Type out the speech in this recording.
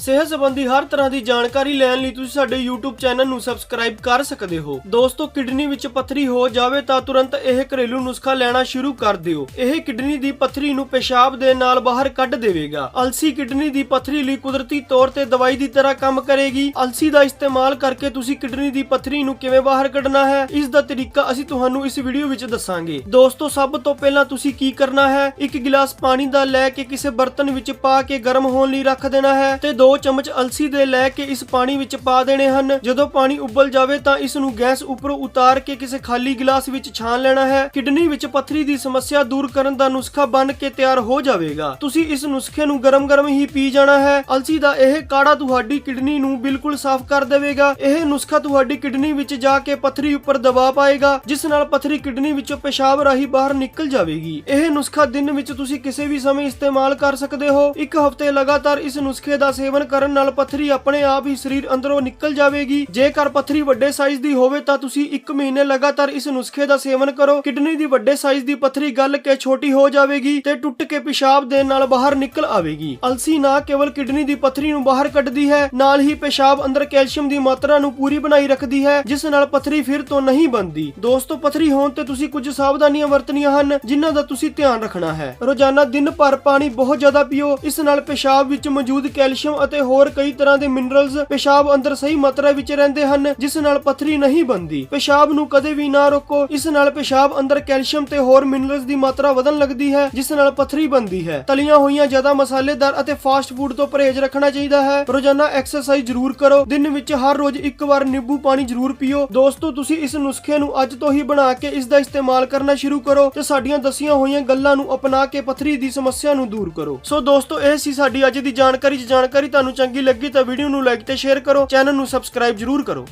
ਸਿਹਤ ਸੰਬੰਧੀ ਹਰ ਤਰ੍ਹਾਂ ਦੀ ਜਾਣਕਾਰੀ ਲੈਣ ਲਈ ਤੁਸੀਂ ਸਾਡੇ YouTube ਚੈਨਲ ਨੂੰ ਸਬਸਕ੍ਰਾਈਬ ਕਰ ਸਕਦੇ ਹੋ। ਦੋਸਤੋ, ਕਿਡਨੀ ਵਿੱਚ ਪੱਥਰੀ ਹੋ ਜਾਵੇ ਤਾਂ ਤੁਰੰਤ ਇਹ ਘਰੇਲੂ ਨੁਸਖਾ ਲੈਣਾ ਸ਼ੁਰੂ ਕਰ ਦਿਓ। ਇਹ ਕਿਡਨੀ ਦੀ ਪੱਥਰੀ ਨੂੰ ਪਿਸ਼ਾਬ ਦੇ ਨਾਲ ਬਾਹਰ ਕੱਢ ਦੇਵੇਗਾ। ਅਲਸੀ ਕਿਡਨੀ ਦੀ ਪੱਥਰੀ ਲਈ ਕੁਦਰਤੀ ਤੌਰ ਤੇ ਦਵਾਈ ਦੀ ਤਰ੍ਹਾਂ ਕੰਮ ਕਰੇਗੀ। ਅਲਸੀ ਦਾ ਇਸਤੇਮਾਲ ਕਰਕੇ ਤੁਸੀਂ ਕਿਡਨੀ ਦੀ ਪੱਥਰੀ ਨੂੰ ਕਿਵੇਂ ਬਾਹਰ ਕੱਢਣਾ ਹੈ, ਇਸ ਦਾ ਤਰੀਕਾ ਅਸੀਂ ਤੁਹਾਨੂੰ ਇਸ ਵੀਡੀਓ ਵਿੱਚ ਦੱਸਾਂਗੇ। ਦੋਸਤੋ, ਸਭ ਤੋਂ ਪਹਿਲਾਂ ਤੁਸੀਂ ਕੀ ਕਰਨਾ ਹੈ, ਇੱਕ ਗਿਲਾਸ ਪਾਣੀ ਦਾ ਲੈ ਕੇ ਕਿਸੇ ਬਰਤਨ ਵਿੱਚ ਪਾ ਕੇ ਗਰਮ ਹੋਣ ਲਈ ਰੱਖ ਦੇਣਾ ਹੈ ਤੇ ਦੋ 2 ਚਮਚ ਅਲਸੀ ਦੇ ਲੈ ਕੇ ਇਸ ਪਾਣੀ ਵਿੱਚ ਪਾ ਦੇਣੇ ਹਨ। ਜਦੋਂ ਪਾਣੀ ਉਬਲ ਜਾਵੇ ਤਾਂ ਇਸ ਨੂੰ ਗੈਸ ਉੱਪਰੋਂ ਉਤਾਰ ਕੇ ਕਿਸੇ ਖਾਲੀ ਗਿਲਾਸ ਵਿੱਚ ਛਾਣ ਲੈਣਾ ਹੈ। ਕਿਡਨੀ ਵਿੱਚ ਪੱਥਰੀ ਦੀ ਸਮੱਸਿਆ ਦੂਰ ਕਰਨ ਦਾ ਨੁਸਖਾ ਬਣ ਕੇ ਤਿਆਰ ਹੋ ਜਾਵੇਗਾ। ਤੁਸੀਂ ਇਸ ਨੁਸਖੇ ਨੂੰ ਗਰਮ-ਗਰਮ ਹੀ ਪੀ ਜਾਣਾ ਹੈ। ਅਲਸੀ ਦਾ ਇਹ ਕਾੜਾ ਤੁਹਾਡੀ ਕਿਡਨੀ ਨੂੰ ਬਿਲਕੁਲ ਸਾਫ਼ ਕਰ ਦੇਵੇਗਾ। ਇਹ ਨੁਸਖਾ ਤੁਹਾਡੀ ਕਿਡਨੀ ਵਿੱਚ ਜਾ ਕੇ ਪੱਥਰੀ ਉੱਪਰ ਦਬਾਅ ਪਾਏਗਾ, ਜਿਸ ਨਾਲ ਪੱਥਰੀ ਕਿਡਨੀ ਵਿੱਚੋਂ ਪਿਸ਼ਾਬ ਰਾਹੀਂ ਬਾਹਰ ਨਿਕਲ ਜਾਵੇਗੀ। ਇਹ ਨੁਸਖਾ ਦਿਨ ਵਿੱਚ ਤੁਸੀਂ ਕਿਸੇ ਵੀ ਸਮੇਂ ਇਸਤੇਮਾਲ ਕਰ ਸਕਦੇ ਹੋ। ਇੱਕ ਹਫ਼ਤੇ ਲਗਾਤਾਰ ਇਸ ਨੁਸਖੇ ਦਾ ਸੇਵਨ ਕਰਨ ਨਾਲ ਪੱਥਰੀ ਆਪਣੇ ਆਪ ਹੀ ਸਰੀਰ ਅੰਦਰੋਂ ਨਿਕਲ ਜਾਵੇਗੀ। ਜੇਕਰ ਪੱਥਰੀ ਵੱਡੇ ਸਾਈਜ਼ ਦੀ ਹੋਵੇ ਤਾਂ ਤੁਸੀਂ 1 ਮਹੀਨੇ ਲਗਾਤਾਰ ਇਸ ਨੁਸਖੇ ਦਾ ਸੇਵਨ ਕਰੋ। ਕਿਡਨੀ ਦੀ ਵੱਡੇ ਸਾਈਜ਼ ਦੀ ਪੱਥਰੀ ਗਲ ਕੇ ਛੋਟੀ ਹੋ ਜਾਵੇਗੀ ਤੇ ਟੁੱਟ ਕੇ ਪਿਸ਼ਾਬ ਦੇ ਨਾਲ ਬਾਹਰ ਨਿਕਲ ਆਵੇਗੀ। ਅਲਸੀ ਨਾ ਕੇਵਲ ਕਿਡਨੀ ਦੀ ਪੱਥਰੀ ਨੂੰ ਬਾਹਰ ਕੱਢਦੀ ਹੈ, ਨਾਲ ਹੀ ਪਿਸ਼ਾਬ ਅੰਦਰ ਕੈਲਸ਼ੀਅਮ ਦੀ ਮਾਤਰਾ ਨੂੰ ਪੂਰੀ ਬਣਾਈ ਰੱਖਦੀ ਹੈ, ਜਿਸ ਨਾਲ ਪੱਥਰੀ ਫਿਰ ਤੋਂ ਨਹੀਂ ਬਣਦੀ। ਦੋਸਤੋ, ਪੱਥਰੀ ਹੋਣ ਤੇ ਤੁਸੀਂ ਕੁਝ ਸਾਵਧਾਨੀਆਂ ਵਰਤਣੀਆਂ ਹਨ, ਜਿਨ੍ਹਾਂ ਦਾ ਤੁਸੀਂ ਧਿਆਨ ਰੱਖਣਾ ਹੈ। ਰੋਜ਼ਾਨਾ ਦਿਨ ਭਰ ਪਾਣੀ ਬਹੁਤ ਜ਼ਿਆਦਾ ਪੀਓ, ਇਸ ਨਾਲ ਪਿਸ਼ਾਬ ਵਿੱਚ ਮੌਜੂਦ ਕੈਲਸ਼ੀਅਮ ਅਤੇ ਹੋਰ ਕਈ ਤਰ੍ਹਾਂ ਦੇ ਮਿਨਰਲਸ ਪਿਸ਼ਾਬ ਅੰਦਰ ਸਹੀ ਮਾਤਰਾ ਵਿੱਚ ਰਹਿੰਦੇ ਹਨ, ਜਿਸ ਨਾਲ ਪੱਥਰੀ ਨਹੀਂ ਬਣਦੀ। ਪਿਸ਼ਾਬ ਨੂੰ ਕਦੇ ਵੀ ਨਾ ਰੋਕੋ। ਇਸ ਨਾਲ ਪਿਸ਼ਾਬ ਅੰਦਰ ਕੈਲਸ਼ੀਅਮ ਤੇ ਹੋਰ ਮਿਨਰਲਸ ਦੀ ਮਾਤਰਾ ਵਧਣ ਲੱਗਦੀ ਹੈ, ਜਿਸ ਨਾਲ ਪੱਥਰੀ ਬਣਦੀ ਹੈ। ਤਲੀਆਂ ਹੋਈਆਂ ਜ਼ਿਆਦਾ ਮਸਾਲੇਦਾਰ ਅਤੇ ਫਾਸਟ ਫੂਡ ਤੋਂ ਪਰਹੇਜ਼ ਰੱਖਣਾ ਚਾਹੀਦਾ ਹੈ। ਰੋਜ਼ਾਨਾ ਐਕਸਰਸਾਈਜ਼ ਜ਼ਰੂਰ ਕਰੋ। ਦਿਨ ਵਿੱਚ ਹਰ ਰੋਜ਼ ਇੱਕ ਵਾਰ ਨਿੰਬੂ ਪਾਣੀ ਜ਼ਰੂਰ ਪੀਓ। ਦੋਸਤੋ, ਤੁਸੀਂ ਇਸ ਨੁਸਖੇ ਨੂੰ ਅੱਜ ਤੋਂ ਹੀ ਬਣਾ ਕੇ ਇਸ ਦਾ ਇਸਤੇਮਾਲ ਕਰਨਾ ਸ਼ੁਰੂ ਕਰੋ ਤੇ ਸਾਡੀਆਂ ਦੱਸੀਆਂ ਹੋਈਆਂ ਗੱਲਾਂ ਨੂੰ ਅਪਣਾ ਕੇ ਪੱਥਰੀ ਦੀ ਸਮੱਸਿਆ ਨੂੰ ਦੂਰ ਕਰੋ। ਸੋ ਦੋਸਤੋ, ਇਹ ਸੀ ਸਾਡੀ ਅੱਜ ਦੀ ਜਾਣਕਾਰੀ। ਜੇ ਜਾਣਕਾਰੀ ਤੁਹਾਨੂੰ ਚੰਗੀ ਲੱਗੀ ਤਾਂ ਵੀਡੀਓ ਨੂੰ ਲਾਈਕ ਤੇ ਸ਼ੇਅਰ ਕਰੋ ਚੈਨਲ ਨੂੰ ਸਬਸਕ੍ਰਾਈਬ ਜ਼ਰੂਰ ਕਰੋ।